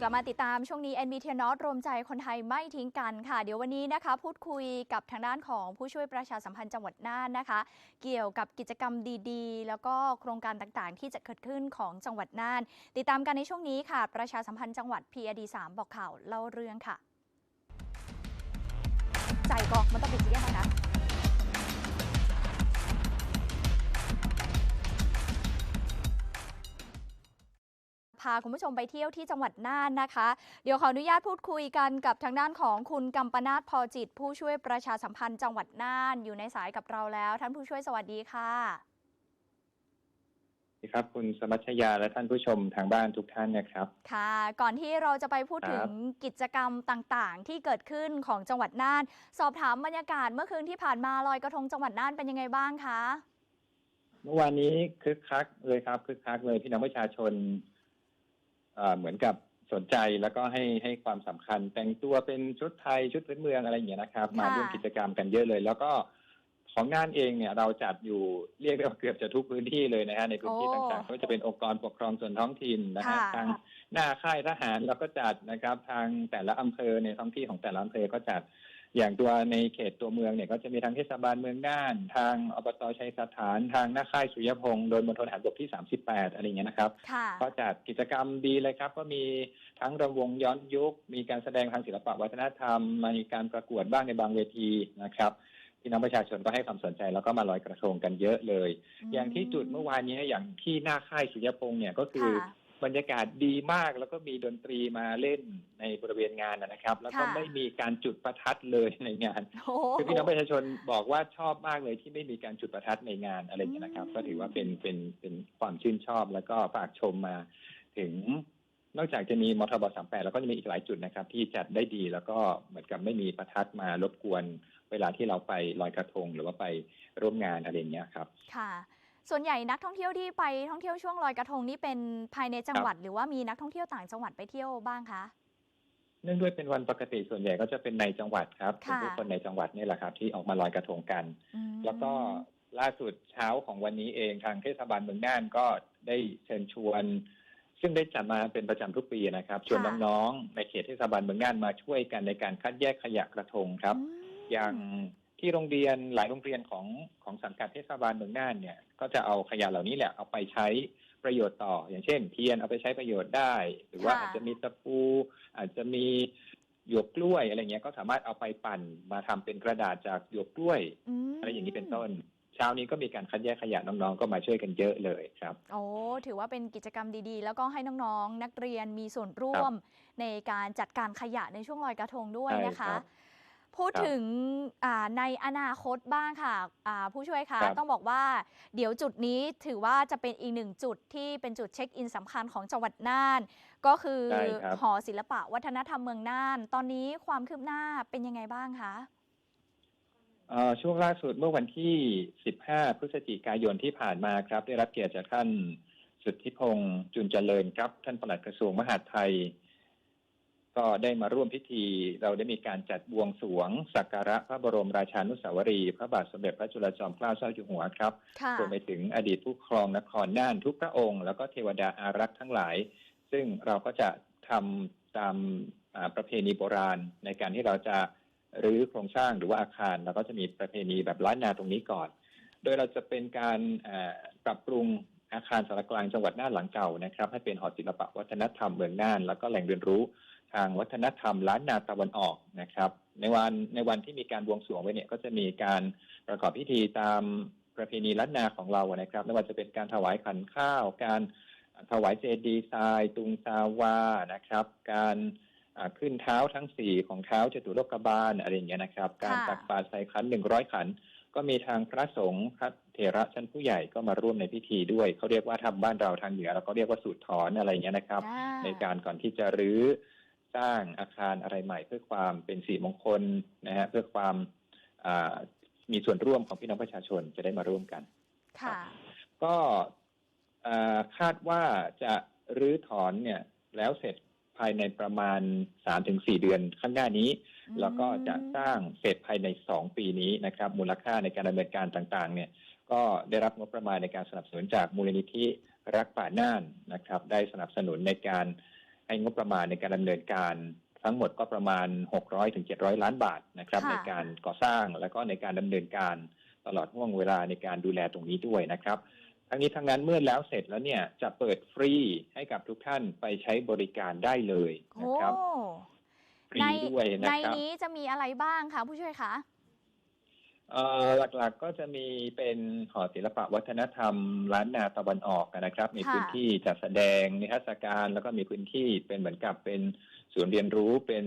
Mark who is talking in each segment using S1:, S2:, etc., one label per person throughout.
S1: กลับมาติดตามช่วงนี้ NB t นอตรวมใจคนไทยไม่ทิ้งกันค่ะ เดี๋ยววันนี้นะคะ พูดคุยกับทางด้านของผู้ช่วยประชาสัมพันธ์จังหวัดน่านนะคะ เกี่ยวกับกิจกรรมดีๆ แล้วก็โครงการต่างๆ ที่จะเกิดขึ้นของจังหวัดน่าน ติดตามกันในช่วงนี้ค่ะ ประชาสัมพันธ์จังหวัด PRD 3บอกข่าวเล่าเรื่องค่ะใจก็มันต้องเป็นสีแยกนะาคุณผู้ชมไปเที่ยวที่จังหวัดน่านนะคะ เดี๋ยวขออนุญาตพูดคุยกันกับทางด้านของคุณกัมปนาทพอจิต ผู้ช่วยประชาสัมพันธ์จังหวัดน่าน อยู่ในสายกับเราแล้ว ท่านผู้ช่วยสวัสดีค่ะ
S2: ครับ คุณสมัชยาและท่านผู้ชมทางบ้านทุกท่านนะครับ
S1: ค่ะ ก่อนที่เราจะไปพูด
S2: ครับ
S1: ถึงกิจกรรมต่างๆ ที่เกิดขึ้นของจังหวัดน่าน สอบถามบรรยากาศเมื่อคืนที่ผ่านมาลอยกระทงจังหวัดน่านเป็นยังไงบ้างคะ
S2: เมื่อวานนี้คึกคักเลยครับคึกคักเลยพี่น้องประชาชน เอ่อเหมือนกับสนใจแล้วก็ให้ให้ความสำคัญ แต่งตัวเป็นชุดไทยชุดพื้นเมืองอะไรอย่างเงี้ยนะครับ มา
S1: ค่ะ
S2: ร่วมกิจกรรมกันเยอะเลย แล้วก็ของงานเองเนี่ยเราจัดอยู่เรียกได้ว่าเกือบจะทุกพื้นที่เลยนะฮะในพื้นที่ต่างๆไม่ว่าจะเป็นองค์กรปกครองส่วนท้องถิ่นนะฮะ
S1: ค่ะ
S2: ทางหน้าค่ายทหารเราก็จัดนะครับ ทางแต่ละอำเภอในท้องที่ของแต่ละอำเภอก็จัด อย่างตัวในเขตตัวเมืองเนี่ยก็จะมีทางเทศบาลเมืองน่าน ทางอบตชัยสถานทางหน้าค่ายสุริยพงศ์โดยมณฑลทหารบกที่ 38 อะไรอย่างเงี้ยนะครับ
S1: ค่ะ
S2: ก็จัดกิจกรรมดีเลยครับ ก็มีทั้งรำวงย้อนยุค มีการแสดงทางศิลปะวัฒนธรรม มีการประกวดบ้างในบางเวทีนะครับพี่น้องประชาชนก็ให้ความสนใจแล้วก็มาลอยกระทงกันเยอะเลย อย่างที่จุดเมื่อวานนี้อย่างที่หน้าค่ายสุริยพงศ์เนี่ยก็คือ
S1: ค่ะ
S2: บรรยากาศดีมากแล้วก็มีดนตรีมาเล่นในบริเวณงานนะครับ แล้วก็
S1: ค่ะ
S2: ไม่มีการจุดประทัดเลยในงาน
S1: โอ้
S2: คือพี่น้องประชาชนบอกว่าชอบมากเลยที่ไม่มีการจุดประทัดในงานอะไรอย่างเงี้ยนะครับ
S1: อืม
S2: ก็ถือว่าเป็นเป็นเป็นความชื่นชอบแล้วก็ฝากชมมา ถึง นอกจากจะมีมทบสามแปดแล้วก็จะมีอีกหลายจุดนะครับ ที่จัดได้ดีแล้วก็เหมือนกับไม่มีประทัดมารบกวน เวลาที่เราไปลอยกระทงหรือว่าไปร่วมงานอะไรอย่างเงี้ยครับ
S1: ค่ะ ส่วนใหญ่นักท่องเที่ยวที่ไปท่องเที่ยวช่วงลอยกระทงนี่เป็นภายในจังหวัด หรือว่ามีนักท่องเที่ยวต่างจังหวัดไปเที่ยวบ้างคะ
S2: เนื่องด้วยเป็นวันปกติส่วนใหญ่ก็จะเป็นในจังหวัดครับเป็น
S1: ค่ะ
S2: ผู้คนในจังหวัดนี่แหละครับ ที่ออกมาลอยกระทงกัน
S1: อืม
S2: แล้วก็ล่าสุดเช้าของวันนี้เองทางเทศบาลเมืองน่านก็ได้เชิญชวน ซึ่งได้จัดมาเป็นประจำทุกปีนะครับ ชวน
S1: ค่ะ
S2: น้องๆในเขตเทศบาลเมืองน่านมาช่วยกันในการคัดแยกขยะกระทงครับ
S1: อืม
S2: อย่าง ที่โรงเรียนหลายโรงเรียนของของสังกัดเทศบาลเมืองน่านเนี่ยก็จะเอาขยะเหล่านี้แหละเอาไปใช้ประโยชน์ต่อ อย่างเช่น เทียนเอาไปใช้ประโยชน์ได้ หรือว่า
S1: ค่ะ
S2: อาจจะมีตะปู อาจจะมีหยวกกล้วยอะไรเงี้ยก็สามารถเอาไปปั่นมาทำเป็นกระดาษจากหยวกกล้วย
S1: ม
S2: อะไรอย่างนี้เป็นต้นเช้านี้ก็มีการคัดแยกขยะน้องๆ ก็มาช่วยกันเยอะเลยครับ
S1: โอ้ถือว่าเป็นกิจกรรมดีๆ แล้วก็ให้น้องๆ นักเรียนมีส่วนร่วมในการจัดการขยะในช่วงลอยกระทงด้วย
S2: ใช่
S1: นะคะ
S2: ครับ
S1: พูด
S2: ครับ
S1: ถึงอ่าในอนาคตบ้างค่ะอ่าผู้ช่วยคะ
S2: ครับ
S1: ต้องบอกว่า เดี๋ยวจุดนี้ถือว่าจะเป็นอีกหนึ่งจุดที่เป็นจุดเช็คอินสำคัญของจังหวัดน่าน ก็คือ
S2: ใช่ครับ
S1: หอศิลปะวัฒนธรรมเมืองน่าน ตอนนี้ความคืบหน้าเป็นยังไงบ้างคะ
S2: เอ่อช่วงล่าสุดเมื่อวันที่ 15 พฤศจิกายนที่ผ่านมาครับ ได้รับเกียรติจากท่านสุทธิพงษ์จุนเจริญครับ ท่านปลัดกระทรวงมหาดไทย ก็ได้มาร่วมพิธี เราได้มีการจัดบวงสรวง สักการะพระบรมราชานุสาวรีย์พระบาทสมเด็จพระจุลจอมเกล้าเจ้าอยู่หัวครับ
S1: ค่ะ
S2: รวมไปถึงอดีตผู้ครองนครน่านทุกพระองค์ แล้วก็เทวดาอารักษ์ทั้งหลาย ซึ่งเราก็จะทำตามอ่าประเพณีโบราณ ในการที่เราจะรื้อโครงสร้างหรือว่าอาคารเราก็จะมีประเพณีแบบล้านนาตรงนี้ก่อน โดยเราจะเป็นการอ่าปรับปรุงอาคารสารกลางจังหวัดน่านหลังเก่านะครับ ให้เป็นหอศิลปะวัฒนธรรมเมืองน่าน แล้วก็แหล่งเรียนรู้ ทางวัฒนธรรมล้านนาตะวันออกนะครับ ในวันในวันที่มีการบวงสรวงไว้เนี่ยก็จะมีการประกอบพิธีตามประเพณีล้านนาของเรานะครับไม่ว่าจะเป็นการถวายขันข้าว การถวายเจดีย์ทราย ตุงซาวานะครับ การอ่าขึ้นเท้าทั้งสี่ของเท้าจตุโลกบาลอะไรอย่างเงี้ยนะครับ การ
S1: ค่ะ
S2: ตักบาตรใส่ขันหนึ่งร้อยขัน ก็มีทางพระสงฆ์พระเถระชั้นผู้ใหญ่ก็มาร่วมในพิธีด้วย เขาเรียกว่าทำบ้านเราทางเหนือเราก็เรียกว่าสูตรถอนอะไรอย่างเงี้ยนะครับ
S1: อ่า
S2: ในการก่อนที่จะรื้อ สร้างอาคารอะไรใหม่ เพื่อความเป็นสีมงคลนะฮะเพื่อความอ่ามีส่วนร่วมของพี่น้องประชาชนจะได้มาร่วมกัน
S1: ค่ะ
S2: ก็อ่าคาดว่าจะรื้อถอนเนี่ยแล้วเสร็จภายในประมาณสามถึงสี่เดือนข้างหน้านี้ แล้วก็จะสร้างเสร็จภายในสองปีนี้นะครับ มูลค่าในการดำเนินการต่างๆ เนี่ย ก็ได้รับงบประมาณในการสนับสนุนจากมูลนิธิรักป่าน่านนะครับ ได้สนับสนุนในการ ให้งบประมาณในการดำเนินการทั้งหมดก็ประมาณ 600ถึง700 ล้านบาทนะครับ
S1: ค่ะ
S2: ในการก่อสร้างแล้วก็ในการดำเนินการตลอดห่วงเวลาในการดูแลตรงนี้ด้วยนะครับทั้งนี้ทั้งนั้นเมื่อแล้วเสร็จแล้วเนี่ยจะเปิดฟรีให้กับทุกท่านไปใช้บริการได้เลย
S1: โอ้
S2: นะครับฟรี
S1: ใน
S2: ด้วยนะ
S1: ใน
S2: ครับ
S1: นี้จะมีอะไรบ้างคะผู้ช่วยคะ
S2: เอ่อ หลักๆก็จะมีเป็นหอศิลปะวัฒนธรรมล้านนาตะวันออกนะครับ มี
S1: ค่ะ
S2: พื้นที่จัดแสดงนิทรรศการแล้วก็มีพื้นที่เป็นเหมือนกับเป็นศูนย์เรียนรู้เป็น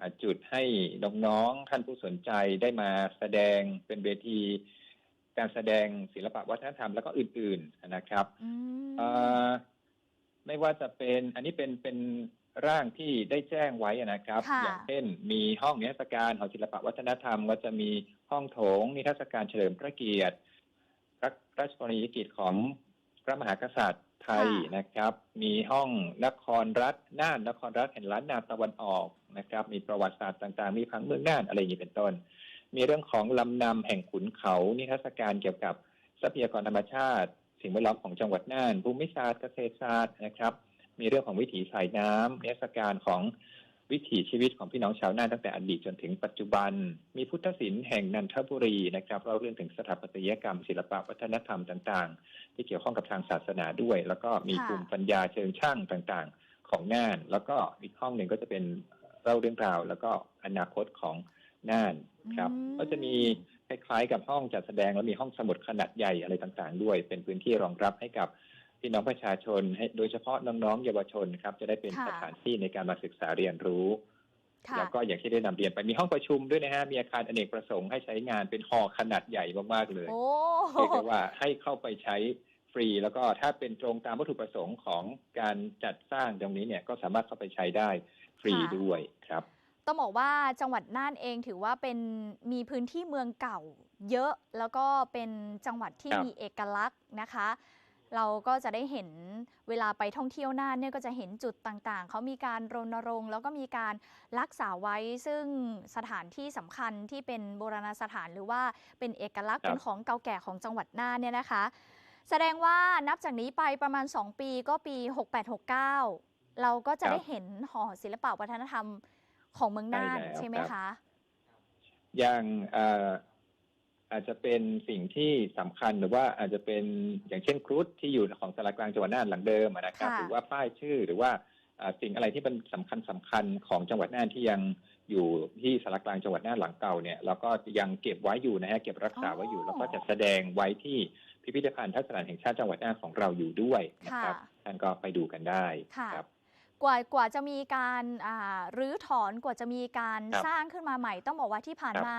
S2: อ่าจุดให้น้องๆท่านผู้สนใจได้มาแสดงเป็นเวทีการแสดงศิลปะวัฒนธรรมแล้วก็อื่น ๆนะครับ
S1: อืม
S2: เอ่อไม่ว่าจะเป็นอันนี้เป็นเป็น ร่างที่ได้แจ้งไว้นะครับ
S1: ค่ะ
S2: อย่างเช่น มีห้องนิทรรศการหอศิลปะวัฒนธรรม ก็จะมีห้องโถงนิทรรศการเฉลิมพระเกียรติ พระราชกรณียกิจของพระมหากษัตริย์ไทยนะครับ มีห้องนครรัฐน่านนครรัฐแห่งล้านนาตะวันออกนะครับ มีประวัติศาสตร์ต่างๆ มีพังเมืองน่านอะไรอย่างนี้เป็นต้น มีเรื่องของลำนำแห่งขุนเขา นิทรรศการเกี่ยวกับทรัพยากรธรรมชาติ สิ่งแวดล้อมของจังหวัดน่าน ภูมิศาสตร์เกษตรศาสตร์นะครับ มีเรื่องของวิถีสายน้ำนิทรรศการของวิถีชีวิตของพี่น้องชาวน่านตั้งแต่อดีตจนถึงปัจจุบัน มีพุทธศิลป์แห่งนันทบุรีนะครับเล่าเรื่องถึงสถาปัตยกรรม ศิลปะวัฒนธรรมต่าง ๆ ที่เกี่ยวข้องกับทางศาสนาด้วย แล้วก็มี
S1: ค่ะ
S2: ภูมิปัญญาเชิงช่างต่างๆ ของน่าน แล้วก็อีกห้องหนึ่งก็จะเป็นเล่าเรื่องราว แล้วก็อนาคตของน่านครับ
S1: อืม
S2: ก็จะมีคล้ายๆกับห้องจัดแสดงแล้วมีห้องสมุดขนาดใหญ่อะไรต่างๆ ด้วย เป็นพื้นที่รองรับให้กับ พี่น้องประชาชนให้โดยเฉพาะน้องๆเยาวชนครับจะได้เป็น
S1: ค่ะ
S2: สถานที่ในการมาศึกษาเรียนรู้
S1: ค่ะ
S2: แล้วก็อย่างที่ได้นำเรียนไปมีห้องประชุมด้วยนะฮะมีอาคารอเนกประสงค์ให้ใช้งานเป็นฮอลล์ขนาดใหญ่มากๆเลย
S1: โอ้
S2: เรียกได้ว่าให้เข้าไปใช้ฟรี แล้วก็ถ้าเป็นตรงตามวัตถุประสงค์ของการจัดสร้างตรงนี้เนี่ยก็สามารถเข้าไปใช้ได้ฟรีด้วยครับ
S1: ต้องบอกว่าจังหวัดน่านเองถือว่าเป็นมีพื้นที่เมืองเก่าเยอะแล้วก็เป็นจังหวัดที่
S2: ครับ
S1: มีเอกลักษณ์นะคะ เราก็จะได้เห็นเวลาไปท่องเที่ยวน่านเนี่ยก็จะเห็นจุดต่างๆ เขามีการรณรงค์ แล้วก็มีการรักษาไว้ซึ่งสถานที่สำคัญที่เป็นโบราณสถานหรือว่าเป็นเอกลักษณ์
S2: ครับ
S1: เป็นของเก่าแก่ของจังหวัดน่านเนี่ยนะคะ แสดงว่านับจากนี้ไปประมาณ 2 ปีก็ปี 6869 เราก็จะได้เห็นหอศิลปะวัฒนธรรมของเมืองน่าน
S2: ใช่แล้ว
S1: ใช่ไหม
S2: ครับ
S1: คะ
S2: อย่างเอ่ออาจจะเป็นสิ่งที่สำคัญหรือว่าอาจจะเป็นอย่างเช่นครุฑที่อยู่ของสารกลางจังหวัดน่านหลังเดิมอะนะครับ
S1: ค่ะ
S2: หรือว่าป้ายชื่อหรือว่าอ่าสิ่งอะไรที่เป็นสำคัญสำคัญของจังหวัดน่านที่ยังอยู่ที่สารกลางจังหวัดน่านหลังเก่าเนี่ยเราก็ยังเก็บไว้อยู่นะฮะเก็บรักษาไว้อยู่ แล้วก็จะแสดงไว้ที่พิพิธภัณฑ์ทัศนานแห่งชาติจังหวัดน่านของเราอยู่ด้วยนะครับ
S1: ค่ะ
S2: ท่านก็ไปดูกันได้
S1: ค่ะ
S2: ครับ
S1: กว่ากว่าจะมีการอ่ารื้อถอนกว่าจะมีการ
S2: ครับ
S1: สร้างขึ้นมาใหม่ ต้องบอกว่าที่ผ่าน
S2: ครับ
S1: มา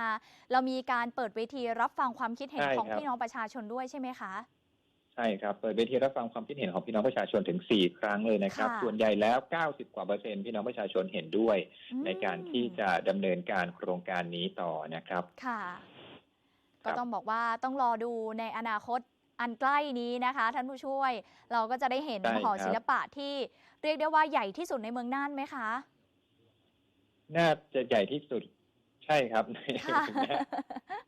S1: เรามีการเปิดเวทีรับฟังความคิดเห็น
S2: ใช่
S1: ของ
S2: ครับ
S1: พี่น้องประชาชนด้วยใช่ไหมคะ
S2: ใช่ครับ เปิดเวทีรับฟังความคิดเห็นของพี่น้องประชาชนถึง 4 ครั้งเลยนะครับ
S1: ค่ะ
S2: ส่วนใหญ่แล้ว 90 กว่าเปอร์เซ็นต์พี่น้องประชาชนเห็นด้วย
S1: อืม
S2: ในการที่จะดำเนินการโครงการนี้ต่อนะครับ
S1: ค่ะ
S2: ครั
S1: ก็
S2: บ
S1: ต้องบอกว่าต้องรอดูในอนาคต อันใกล้นี้นะคะ ท่านผู้ช่วยเราก็จะได้เห็น
S2: ใช่
S1: หอ
S2: ครับ
S1: ศิลปะที่เรียกได้ว่าใหญ่ที่สุดในเมืองน่านไหมคะ
S2: น่าจะใหญ่ที่สุดใช่ครับ ใน
S1: ค่ะ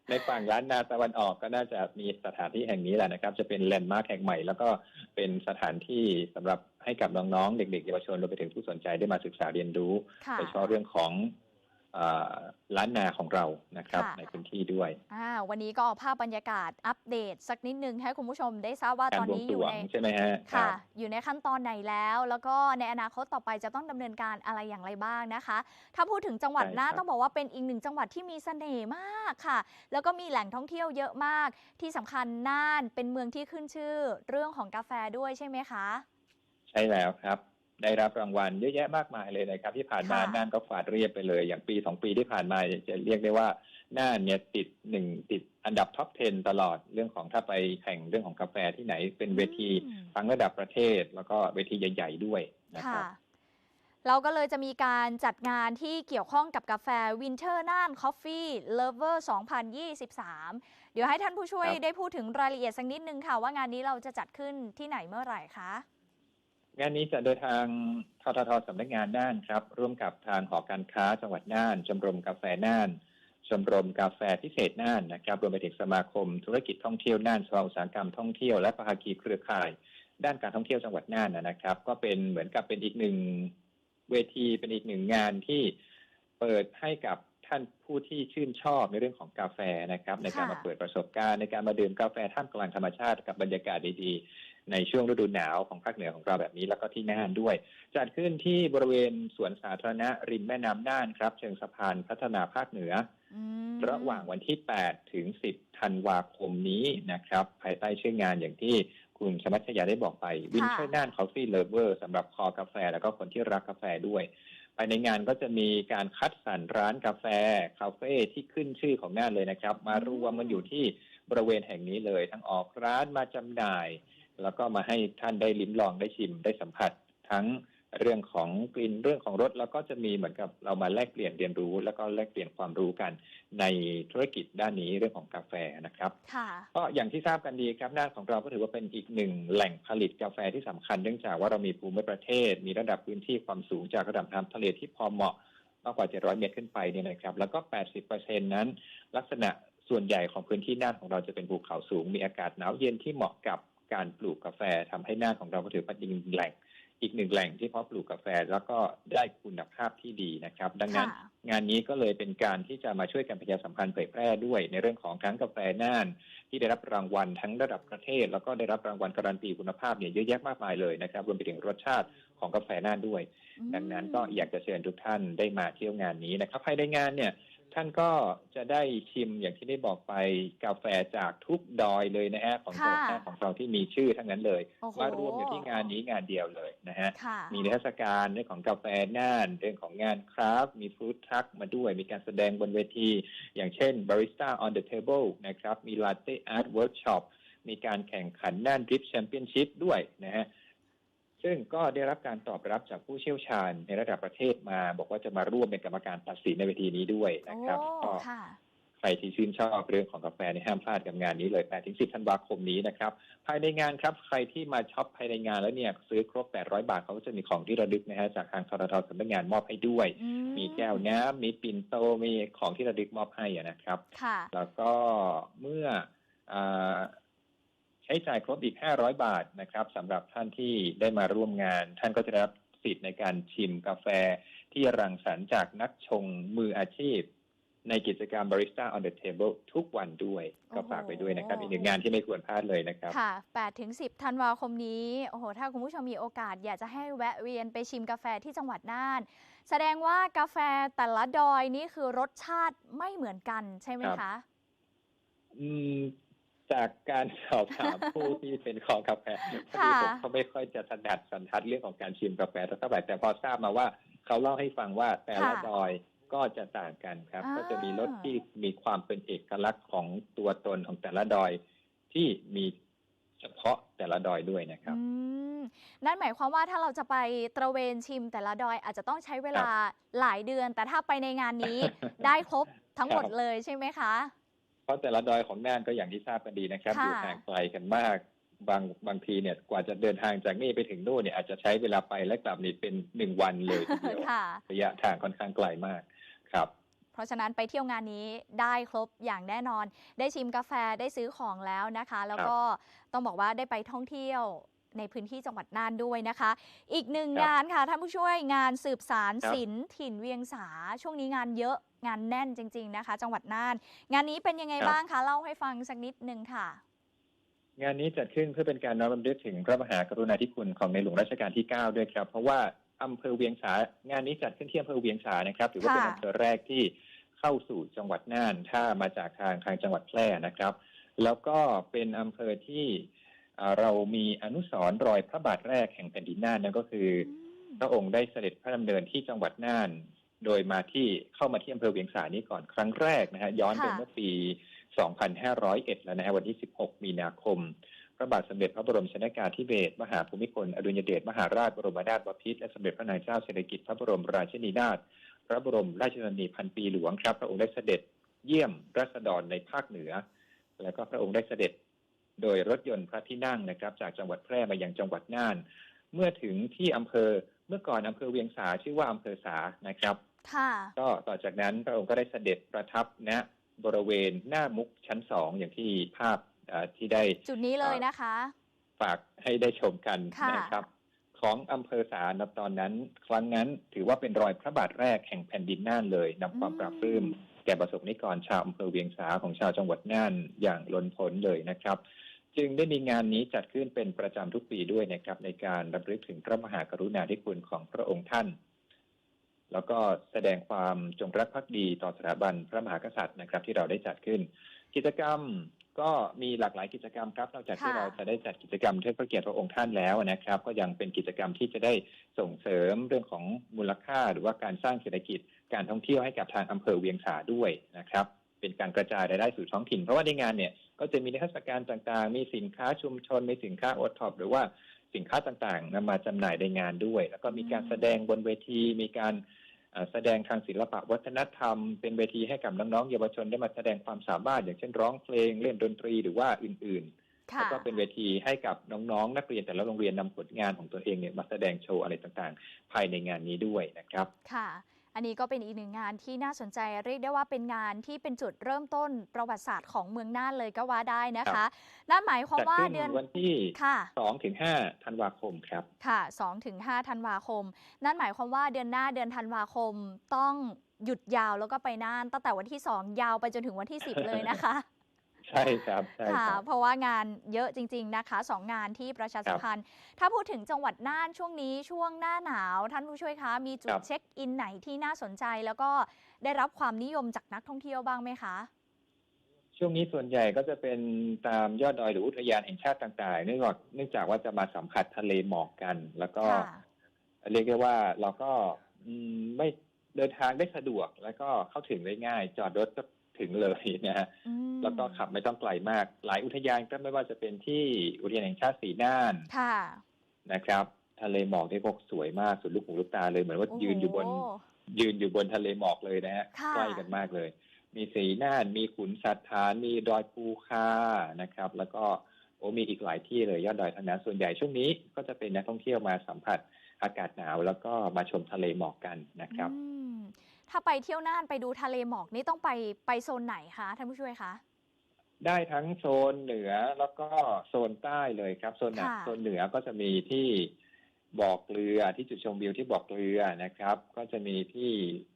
S2: ในฝั่งล้านนาตะวันออกก็น่าจะมีสถานที่แห่งนี้แหละนะครับ จะเป็นแลนด์มาร์คแห่งใหม่ แล้วก็เป็นสถานที่สำหรับให้กับน้องๆเด็กๆเยาวชนรวมไปถึงผู้สนใจได้มาศึกษาเรียนรู้
S1: ค่ะ
S2: โดยเฉพาะเรื่องของอ่า ล้านนาของเรานะครับ
S1: ค่ะ
S2: ในพื้นที่ด้วย
S1: อ่าวันนี้ก็เอาภาพบรรยากาศอัปเดตสักนิดนึงให้คุณผู้ชมได้ทราบว่า
S2: การ
S1: ตอน
S2: บวง
S1: นี้
S2: ส
S1: อ
S2: ร
S1: ยู่
S2: วง
S1: ใน
S2: ใช่ไหมฮะ
S1: ค่ะ
S2: รับ
S1: อยู่ในขั้นตอนไหนแล้ว แล้วก็ในอนาคตต่อไปจะต้องดำเนินการอะไรอย่างไรบ้างนะคะ ถ้าพูดถึงจังหวัด
S2: ใช่
S1: น่าน
S2: ครับ
S1: ต้องบอกว่าเป็นอีกหนึ่งจังหวัดที่มีเสน่ห์มากค่ะ แล้วก็มีแหล่งท่องเที่ยวเยอะมาก ที่สำคัญน่านเป็นเมืองที่ขึ้นชื่อ เรื่องของกาแฟด้วยใช่ไหมคะ
S2: ใช่แล้วครับ ได้รับรางวัลเยอะแยะมากมายเลยนะครับ ที่ผ่านมา
S1: ค่ะ
S2: น่านก็ฝาดเรียบไปเลย อย่างปีสองปีที่ผ่านมาจะเรียกได้ว่าน่านเนี่ยติดหนึ่งติดอันดับท็อป 10 ตลอดเรื่องของถ้าไปแข่งเรื่องของกาแฟที่ไหนเป็นเวที
S1: อืม
S2: ทั้งระดับประเทศ แล้วก็เวทีใหญ่ ๆ ด้วยนะค
S1: ค่ะ
S2: รับ
S1: เราก็เลยจะมีการจัดงานที่เกี่ยวข้องกับกาแฟ Winter น่าน Coffee Lover 2023 เดี๋ยวให้ท่านผู้ช่วย
S2: ครับ
S1: ได้พูดถึงรายละเอียดสักนิดนึงค่ะ ว่างานนี้เราจะจัดขึ้นที่ไหนเมื่อไหร่คะ
S2: งานนี้จะโดยทางทททสำนักงานน่านครับ ร่วมกับทางหอการค้าจังหวัดน่านชมรมกาแฟน่านชมรมกาแฟพิเศษน่านนะครับรวมไปถึงสมาคม ธุรกิจท่องเที่ยวน่านสภาอุตสาหกรรมท่องเที่ยวและภาคีเครือข่าย ด้านการท่องเที่ยวจังหวัดน่านนะครับ ก็เป็นเหมือนกับเป็นอีกหนึ่งเวทีเป็นอีกหนึ่งงานที่เปิดให้กับท่านผู้ที่ชื่นชอบในเรื่องของกาแฟนะครับ ในการมาเปิดประสบการณ์ในการมาดื่มกาแฟท่ามกลางธรรมชาติกับบรรยากาศดี ในช่วงฤดูหนาวของภาคเหนือของเราแบบนี้แล้วก็ที่น่านด้วย จัดขึ้นที่บริเวณสวนสาธารณะริมแม่น้ำน่านครับ เชิงสะพานพัฒนาภาคเหนือ
S1: อืม
S2: ระหว่างวันที่ 8 ถึง 10 ธันวาคมนี้นะครับ ภายใต้ชื่องานอย่างที่คุณสมัชยาได้บอกไป Winter น่าน Coffee Lover สำหรับคอกาแฟ แล้วก็คนที่รักกาแฟด้วยภายในงานก็จะมีการคัดสรรร้านกาแฟ คาเฟ่ที่ขึ้นชื่อของน่านเลยนะครับ มารวมมันอยู่ที่บริเวณแห่งนี้เลย ทั้งออกร้านมาจำหน่าย แล้วก็มาให้ท่านได้ลิ้มลองได้ชิมได้สัมผัส ทั้งเรื่องของกลิ่นเรื่องของรสแล้วก็จะมีเหมือนกับเรามาแลกเปลี่ยนเรียนรู้ แล้วก็แลกเปลี่ยนความรู้กันในธุรกิจด้านนี้เรื่องของกาแฟนะครับ
S1: ค่ะ
S2: ก็อย่างที่ทราบกันดีครับน่านของเราก็ถือว่าเป็นอีกหนึ่งแหล่งผลิตกาแฟที่สำคัญเนื่องจากว่าเรามีภูมิประเทศ มีระดับพื้นที่ความสูงจากระดับน้ำทะเลที่พอเหมาะมากกว่า 700 เมตรขึ้นไปเนี่ยนะครับ แล้วก็ 80%นั้น ลักษณะส่วนใหญ่ของพื้นที่น่านของเราจะเป็นภูเขาสูง มีอากาศหนาวเย็นที่เหมาะกับ การปลูกกาแฟทำให้น่านของเราก็ถือเป็นอีกหนึ่งแหล่ง อีกหนึ่งแหล่งที่เพาะปลูกกาแฟแล้วก็ได้คุณภาพที่ดีนะครับ ดังนั้น
S1: ค่ะ
S2: งานนี้ก็เลยเป็นการที่จะมาช่วยกันประชาสัมพันธ์เผยแพร่ด้วย ในเรื่องของทั้งกาแฟน่าน ที่ได้รับรางวัลทั้งระดับประเทศ แล้วก็ได้รับรางวัลการันตีคุณภาพเนี่ยเยอะแยะมากมายเลยนะครับรวมไปถึงรสชาติของกาแฟน่านด้วย ดังนั้นก็อยากจะเชิญทุกท่านได้มาเที่ยวงานนี้นะครับภายในงานเนี่ย ท่านก็จะได้ชิมอย่างที่ได้บอกไปกาแฟจากทุกดอยเลยนะฮะของจังหวัด
S1: ค่ะ
S2: น่านของเราที่มีชื่อทั้งนั้นเลย
S1: โอ้โห
S2: มารวมอยู่ที่งานนี้งานเดียวเลยนะฮะ
S1: ค่ะ
S2: มีนิทรรศการเรื่องของกาแฟน่านเรื่องของงานคราฟต์มีฟู้ดทรัคมาด้วย มีการแสดงบนเวที อย่างเช่น Barista on the Table นะครับมี Latte Art Workshop มีการแข่งขันน่านดริฟแชมเปี้ยนชิพด้วยนะฮะ ซึ่งก็ได้รับการตอบรับจากผู้เชี่ยวชาญในระดับประเทศมา บอกว่าจะมาร่วมเป็นกรรมการตัดสินในเวทีนี้ด้วยนะครับ
S1: โอ้
S2: ก็
S1: ค่ะ
S2: ใครที่ชื่นชอบเรื่องของกาแฟเนี่ยห้ามพลาดกับงานนี้เลย8ถึง10ธันวาคมนี้นะครับ ภายในงานครับใครที่มาช็อปภายในงานแล้วเนี่ยซื้อครบ 800 บาทเขาก็จะมีของที่ระลึกนะฮะจากทางทรทสำนักงานมอบให้ด้วย
S1: อื
S2: มีแก้วน้ำมีปิ่นโตมีของที่ระลึกมอบให้อะนะครับ
S1: ค่ะ
S2: แล้วก็เมื่ออา ใช้จ่ายครบอีก 500 บาทนะครับสำหรับท่านที่ได้มาร่วมงาน ท่านก็จะได้รับสิทธิ์ในการชิมกาแฟที่รังสรรค์จากนักชงมืออาชีพ ในกิจกรรม Barista on the Table ทุกวันด้วยก็ฝากไปด้วยนะครับ อีกหนึ่งงานที่ไม่ควรพลาดเลยนะครับ
S1: ค่ะ8ถึง10ธันวาคมนี้ โอ้โห ถ้าคุณผู้ชมมีโอกาสอยากจะให้แวะเวียนไปชิมกาแฟที่จังหวัดน่าน แสดงว่ากาแฟแต่ละดอยนี่คือรสชาติไม่เหมือนกันใช่ไหม
S2: ครั
S1: คะ
S2: บอืม จากการสอบถามผู้ที่เป็นคอกาแฟพอดี
S1: ค่ะ
S2: ผมเขาไม่ค่อยจะถนัดสันทัดเรื่องของการชิมกาแฟเท่าไหร่แต่พอทราบมาว่าเขาเล่าให้ฟังว่าแต่ละ
S1: ค่ะ
S2: ดอยก็จะต่างกันครับ
S1: อ่า
S2: ก็จะมีรสที่มีความเป็นเอกลักษณ์ของตัวตนของแต่ละดอยที่มีเฉพาะแต่ละดอยด้วยนะครับ
S1: อืมนั่นหมายความว่าถ้าเราจะไปตระเวนชิมแต่ละดอยอาจจะต้องใช้เวลาหลายเดือน แต่ถ้าไปในงานนี้ได้ครบทั้งหมด
S2: ครับ
S1: เลยใช่ไหมคะ
S2: เพราะแต่ละดอยของน่านก็อย่างที่ทราบกันดีนะครับ
S1: ค่ะ
S2: อยู่ห่างไกลกันมากบางบางทีเนี่ยกว่าจะเดินทางจากนี่ไปถึงนู่นเนี่ยอาจจะใช้เวลาไปและกลับนี่เป็นหนึ่งวันเลยทีเดียว
S1: ค่ะ
S2: ระยะทางค่อนข้างไกลมากครับ
S1: เพราะฉะนั้นไปเที่ยวงานนี้ได้ครบอย่างแน่นอน ได้ชิมกาแฟได้ซื้อของแล้วนะคะ แล้วก็ต้องบอกว่าได้ไปท่องเที่ยว ในพื้นที่จังหวัดน่านด้วยนะคะ อีกหนึ่ง
S2: ครับ
S1: งานค่ะท่านผู้ช่วยงานสืบสาร
S2: ครับ
S1: ศิลป์ถิ่นเวียงสาช่วงนี้งานเยอะงานแน่นจริง ๆนะคะ จังหวัดน่าน งานนี้เป็นยังไงบ้างคะเล่าให้ฟังสักนิดนึงค่ะ
S2: งานนี้จัดขึ้นเพื่อเป็นการน้อมรำลึกถึงพระมหากรุณาธิคุณของในหลวงรัชกาลที่ 9 ด้วยครับ เพราะว่าอำเภอเวียงสางานนี้จัดขึ้นที่อำเภอเวียงสานะครับถือว่าเป็น
S1: ค่ะ
S2: อำเภอแรกที่เข้าสู่จังหวัดน่าน ถ้ามาจากทางทางจังหวัดแพร่นะครับ แล้วก็เป็นอำเภอที่อ่า เรามีอนุสรณ์รอยพระบาทแรกแห่งแผ่นดินน่านนั่นก็คือ พระองค์ได้เสด็จพระดำเนินที่จังหวัดน่าน โดยมาที่เข้ามาที่อำเภอเวียงสานี้ก่อนครั้งแรกนะฮะย้อนไป
S1: ค่ะ
S2: เมื่อปี 2501 แล้วนะฮะวันที่ 16 มีนาคม พระบาทสมเด็จพระบรมชนากาธิเบศรมหาภูมิพลอดุลยเดชมหาราชบรมนาถบพิตรและสมเด็จพระนางเจ้าสิริกิติ์พระบรมราชินีนาถพระบรมราชชนนีพันปีหลวงครับ พระองค์ได้เสด็จเยี่ยมรัษฎรในภาคเหนือ แล้วก็พระองค์ได้เสด็จ โดยรถยนต์พระที่นั่งนะครับ จากจังหวัดแพร่มายังจังหวัดน่าน เมื่อถึงที่อำเภอเมื่อก่อนอำเภอเวียงสาชื่อว่าอำเภอสานะครับ
S1: ค่ะ
S2: ก็ต่อจากนั้นพระองค์ก็ได้เสด็จประทับณบริเวณหน้ามุกชั้นสองอย่างที่ภาพเอ่อที่ได้
S1: จุดนี้เลยนะคะ
S2: ฝากให้ได้ชมกัน
S1: ค่ะ
S2: นะครับขของอำเภอสารณตอนนั้น ครั้งนั้นถือว่าเป็นรอยพระบาทแรกแห่งแผ่นดินน่านเลยนำความปราบปลื้ม แก่ประสบนิกรชาวอำเภอเวียงสาของชาวจังหวัดน่านอย่างล้นพ้นเลยนะครับ จึงได้มีงานนี้จัดขึ้นเป็นประจำทุกปีด้วยนะครับ ในการรำลึกถึงพระมหากรุณาธิคุณของพระองค์ท่าน แล้วก็แสดงความจงรักภักดีต่อสถาบันพระมหากษัตริย์นะครับ ที่เราได้จัดขึ้น กิจกรรมก็มีหลากหลายกิจกรรมครับ นอกจากที่
S1: ค่ะ
S2: เราจะได้จัดกิจกรรมเทิดพระเกียรติพระองค์ท่านแล้วนะครับ ก็ยังเป็นกิจกรรมที่จะได้ส่งเสริมเรื่องของมูลค่า หรือว่าการสร้างเศรษฐกิจ การท่องเที่ยวให้กับทางอำเภอเวียงสาด้วยนะครับ เป็นการกระจายรายได้สู่ท้องถิ่น เพราะว่าในงานเนี่ยก็จะมีนิทรรศการต่างๆ มีสินค้าชุมชน มีสินค้าโอท็อปหรือว่าสินค้าต่างๆนำมาจำหน่ายในงานด้วย แล้วก็มีการแสดงบนเวที มีการเอ่อแสดงทางศิลปะวัฒนธรรม เป็นเวทีให้กับน้องๆเยาวชนได้มาแสดงความสามารถ อย่างเช่นร้องเพลงเล่นดนตรีหรือว่าอื่นๆ
S1: ค่ะ
S2: แล้วก็เป็นเวทีให้กับน้องๆ นักเรียนแต่ละโรงเรียนนำผลงานของตัวเองเนี่ยมาแสดงโชว์อะไรต่างๆ ภายในงานนี้ด้วยนะครับ
S1: ค่ะ อันนี้ก็เป็นอีกหนึ่งงานที่น่าสนใจเรียกได้ว่าเป็นงานที่เป็นจุดเริ่มต้นประวัติศาสตร์ของเมืองน่านเลยก็ว่าได้นะ
S2: ครั
S1: คะ
S2: บ
S1: นั่นหมายความ
S2: จัด
S1: ว่า
S2: ขึ้น
S1: เดือน
S2: วันที่
S1: ค่ะ
S2: 2ถึง5ธันวาคมครับ
S1: ค่ะ2ถึง5ธันวาคม นั่นหมายความว่าเดือนหน้าเดือนธันวาคมต้องหยุดยาวแล้วก็ไปน่านตั้งแต่วันที่2ยาวไปจนถึงวันที่10เลยนะคะ
S2: ใช่ครับใช่
S1: ค่ะ
S2: ครับ
S1: เพราะว่างานเยอะจริง ๆนะคะสองงานที่ประชาสัมพันธ์ ถ้าพูดถึงจังหวัดน่านช่วงนี้ช่วงหน้าหนาว ท่านผู้ช่วยคะ มีจุ
S2: ค
S1: ด
S2: รับ
S1: เช็คอินไหนที่น่าสนใจ แล้วก็ได้รับความนิยมจากนักท่องเที่ยวบ้างไหมคะ
S2: ช่วงนี้ส่วนใหญ่ก็จะเป็นตามยอดดอยหรืออุทยานแห่งชาติต่างๆเนื่องจากเนื่องจากว่าจะมาสัมผัสทะเลหมอกกัน แล้วก็
S1: ค่ะ
S2: เรียกได้ว่าเราก็อืมไม่เดินทางได้สะดวกแล้วก็เข้าถึงได้ง่าย จอดรถก็ ถึงเลยนะฮะ
S1: อืม
S2: แล้วก็ขับไม่ต้องไกลมาก หลายอุทยานก็ไม่ว่าจะเป็นที่อุทยานแห่งชาติสีน่าน
S1: ค่ะ
S2: นะครับทะเลหมอกที่พกสวยมากสุดลูกหูลูกตาเลยเหมือนว่า
S1: โอ้โห
S2: ยืนอยู่บน ยืนอยู่บนทะเลหมอกเลยนะฮะ
S1: ค่ะ
S2: ใกล้กันมากเลย มีสีน่าน มีขุนสัตฐาน มีดอยภูคานะครับ แล้วก็โอ้มีอีกหลายที่เลยยอดดอยทั้งนั้นส่วนใหญ่ช่วงนี้ก็จะเป็นนักท่องเที่ยวมาสัมผัสอากาศหนาวแล้วก็มาชมทะเลหมอกกันนะครับ
S1: อืม ถ้าไปเที่ยวน่านไปดูทะเลหมอกนี่ต้องไปไปโซนไหนคะท่านผู้ช่วยคะ
S2: ได้ทั้งโซนเหนือแล้วก็โซนใต้เลยครับโซนเหนือ
S1: ค่ะ
S2: โซนเหนือก็จะมีที่บ่อเกลือที่จุดชมวิวที่บ่อเกลือนะครับ ก็จะมีที่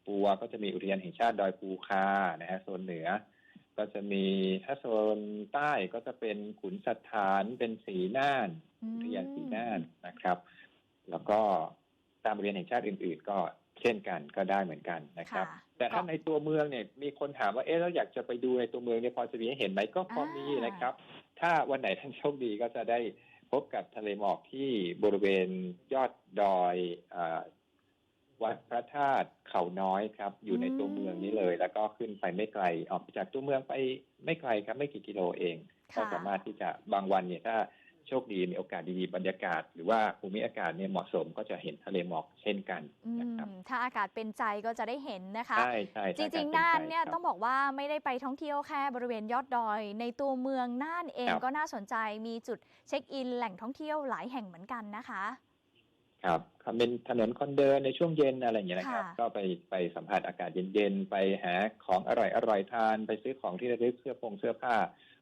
S2: ปัวก็จะมีอุทยานแห่งชาติดอยภูคานะฮะโซนเหนือ ก็จะมีถ้าโซนใต้ก็จะเป็นขุนสัตฐานเป็นสีน่าน
S1: อืม
S2: อุทยานสีน่านนะครับ แล้วก็ตามอุทยานแห่งชาติอื่น ๆ ก็ เช่นกันก็ได้เหมือนกันนะครับ
S1: ค่ะ
S2: แต่ถ้า
S1: ก็
S2: ในตัวเมืองเนี่ยมีคนถามว่าเอ๊ะเราอยากจะไปดูในตัวเมืองเนี่ยพอจะมีให้เห็นไหมก็พอมี
S1: อ่าน
S2: นะครับ ถ้าวันไหนท่านโชคดีก็จะได้พบกับทะเลหมอกที่บริเวณยอดดอยอาวัดพระธาตุเขาน้อยครับ อยู่ในตัวเมืองนี้เลย แล้วก็ขึ้นไปไม่ไกลออกจากตัวเมืองไปไม่ไกลครับ ไม่กี่กิโลเอง ก็
S1: ค่ะ
S2: สามารถที่จะบางวันเนี่ยถ้า โชคดีมีโอกาสดีๆบรรยากาศ หรือว่าภูมิอากาศเนี่ยเหมาะสมก็จะเห็นทะเลหมอกเช่นกัน
S1: อื
S2: นะครับ
S1: มถ้าอากาศเป็นใจก็จะได้เห็นนะคะ
S2: ใช่ใช่
S1: จ
S2: ใช่
S1: ริง
S2: คบ
S1: ๆน่าน
S2: ป็ใจ
S1: เนี่ย
S2: ครับ
S1: ต้องบอกว่าไม่ได้ไปท่องเที่ยวแค่บริเวณยอดดอย ในตัวเมืองน่านเอง
S2: ครับ
S1: ก็น่าสนใจมีจุดเช็คอินแหล่งท่องเที่ยวหลายแห่งเหมือนกันนะคะ
S2: ครับครับเป็นถนนคนเดินในช่วงเย็นอะไรอย่างเงี้ยนะครับ
S1: ค่ะ
S2: ก็ไปไปสัมผัสอากาศเย็นๆ ไปหาของอร่อยอร่อยทาน ไปซื้อของที่ระลึกเสื้อผงเสื้อผ้า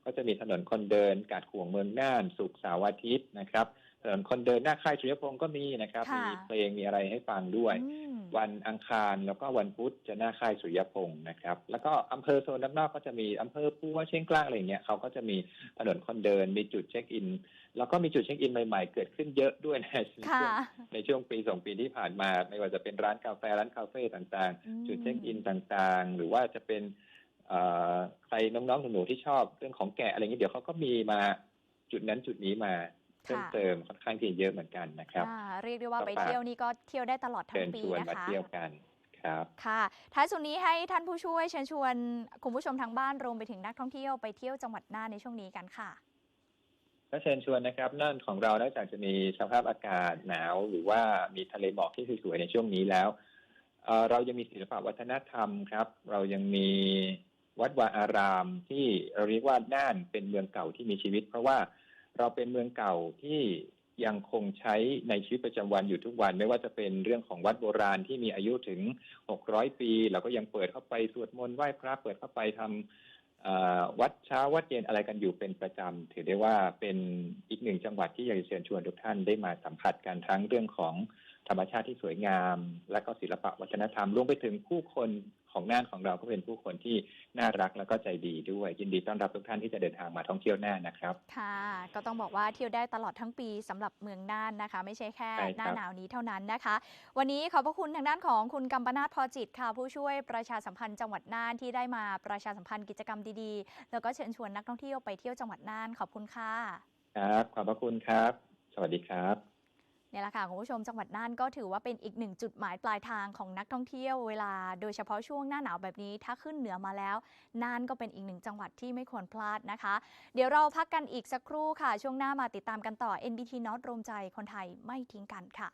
S2: ก็จะมีถนนคนเดินกาดขวงเมืองน่านสุขเสาวอาทิตย์นะครับถนนคนเดินหน้าค่ายสุริยพงศ์ก็มีนะครับ
S1: ค่ะ
S2: มีเพลงมีอะไรให้ฟังด้วย
S1: อืม
S2: วันอังคารแล้วก็วันพุธจะหน้าค่ายสุริยพงศ์นะครับ แล้วก็อำเภอโซนด้านนอกก็จะมีอำเภอปัวเชียงกลางอะไรอย่างเงี้ยเขาก็จะมีถนนคนเดินมีจุดเช็คอิน แล้วก็มีจุดเช็คอินใหม่ๆ เกิดขึ้นเยอะด้วยนะในช่
S1: ค่ะ
S2: วงในช่วงปีสองปีที่ผ่านมา ไม่ว่าจะเป็นร้านกาแฟร้านคาเฟ่ต่าง
S1: อืม
S2: ๆจุดเช็คอินต่างๆ หรือว่าจะเป็นเอ่อ ใครน้องๆหนูๆที่ชอบเรื่องของแกะอะไรเงี้ยเดี๋ยวเขาก็มีมาจุดนั้นจุดนี้มาเพิ่ม
S1: ค่ะ
S2: เติมค่อนข้างที่จะเยอะเหมือนกันนะครับ
S1: อ่าเรียกได้ว่า
S2: ก็
S1: ไป
S2: ฝาก
S1: เที่ยวนี่ก็เที่ยวได้ตลอดทั้
S2: เชิ
S1: ง
S2: ญ
S1: ปี
S2: ชวน
S1: นะ
S2: มา
S1: คะ
S2: เที่ยวกันครับ
S1: ค่ะท้ายสุดนี้ให้ท่านผู้ช่วยเชิญชวนคุณผู้ชมทางบ้านรวมไปถึงนักท่องเที่ยวไปเที่ยวจังหวัดน่านในช่วงนี้กันค่ะ
S2: ก็เชิญชวนนะครับน่านของเรานอกจากจะมีสภาพอากาศหนาวหรือว่ามีทะเลหมอกที่สวยๆในช่วงนี้แล้วเอ่อเรายังมีศิลปะวัฒนธรรมครับ เรายังมี วัดวาอารามที่เราเรียกว่าน่านเป็นเมืองเก่าที่มีชีวิต เพราะว่าเราเป็นเมืองเก่าที่ยังคงใช้ในชีวิตประจำวันอยู่ทุกวัน ไม่ว่าจะเป็นเรื่องของวัดโบราณที่มีอายุถึง 600 ปี เราก็ยังเปิดเข้าไปสวดมนต์ไหว้พระเปิดเข้าไปทำเอ่อวัดเช้าวัดเย็นอะไรกันอยู่เป็นประจำถือได้ว่าเป็นอีกหนึ่งจังหวัดที่อยากจะเชิญชวนทุกท่านได้มาสัมผัสกันทั้งเรื่องของ ธรรมชาติที่สวยงาม และก็ศิลปะวัฒนธรรมรวมไปถึงผู้คนของน่านของเราก็เป็นผู้คนที่น่ารักแล้วก็ใจดีด้วย ยินดีต้อนรับทุกท่านที่จะเดินทางมาท่องเที่ยวน่านนะครับ
S1: ค่ะ ก็ต้องบอกว่าเที่ยวได้ตลอดทั้งปีสำหรับเมืองน่านนะคะ ไม่ใช่แค่
S2: ใช่ครับ
S1: หน้าหนาวนี้เท่านั้นนะคะ วันนี้ขอบพระคุณทางด้านของคุณกัมปนาทพอจิตค่ะ ผู้ช่วยประชาสัมพันธ์จังหวัดน่านที่ได้มาประชาสัมพันธ์กิจกรรมดีๆ แล้วก็เชิญชวนนักท่องเที่ยวไปเที่ยวจังหวัดน่านขอบคุณค่ะ
S2: ครับขอบพระคุณครับ สวัสดีครับ
S1: เนี่ยแหละค่ะคุณผู้ชมจังหวัดน่านก็ถือว่าเป็นอีกหนึ่งจุดหมายปลายทางของนักท่องเที่ยวเวลา โดยเฉพาะช่วงหน้าหนาวแบบนี้ถ้าขึ้นเหนือมาแล้วน่านก็เป็นอีกหนึ่งจังหวัดที่ไม่ควรพลาดนะคะ เดี๋ยวเราพักกันอีกสักครู่ค่ะ ช่วงหน้ามาติดตามกันต่อ NBT น็อตรวมใจคนไทยไม่ทิ้งกันค่ะ